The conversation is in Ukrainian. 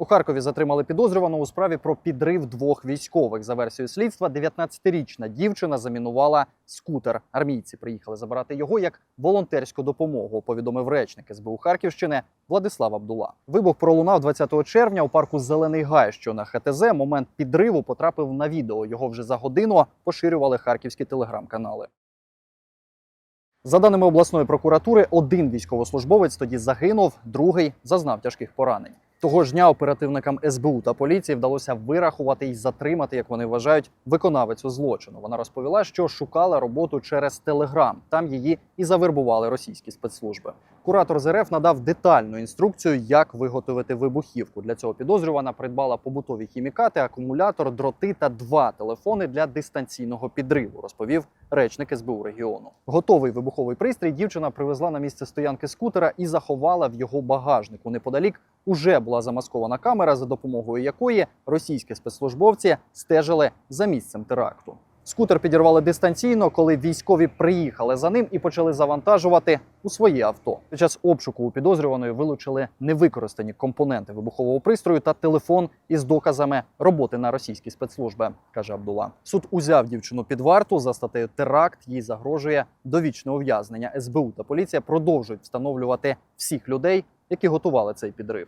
У Харкові затримали підозрюваного у справі про підрив двох військових. За версією слідства, 19-річна дівчина замінувала скутер. Армійці приїхали забирати його як волонтерську допомогу. Повідомив речник СБУ Харківщини Владислав Абдула. Вибух пролунав 20 червня у парку Зелений Гай, що на ХТЗ. Момент підриву потрапив на відео. Його вже за годину поширювали харківські телеграм-канали. За даними обласної прокуратури, один військовослужбовець тоді загинув, другий зазнав тяжких поранень. Того ж дня оперативникам СБУ та поліції вдалося вирахувати і затримати, як вони вважають, виконавицю злочину. Вона розповіла, що шукала роботу через Телеграм. Там її і завербували російські спецслужби. Куратор з РФ надав детальну інструкцію, як виготовити вибухівку. Для цього підозрювана придбала побутові хімікати, акумулятор, дроти та два телефони для дистанційного підриву. Розповів речник СБУ регіону. Готовий вибуховий пристрій дівчина привезла на місце стоянки скутера і заховала в його багажнику. Неподалік уже була замаскована камера, за допомогою якої російські спецслужбовці стежили за місцем теракту. Скутер підірвали дистанційно, коли військові приїхали за ним і почали завантажувати у своє авто. Під час обшуку у підозрюваної вилучили невикористані компоненти вибухового пристрою та телефон із доказами роботи на російські спецслужби, каже Абдула. Суд узяв дівчину під варту за статтею теракт. Їй загрожує довічне ув'язнення. СБУ та поліція продовжують встановлювати всіх людей, які готували цей підрив.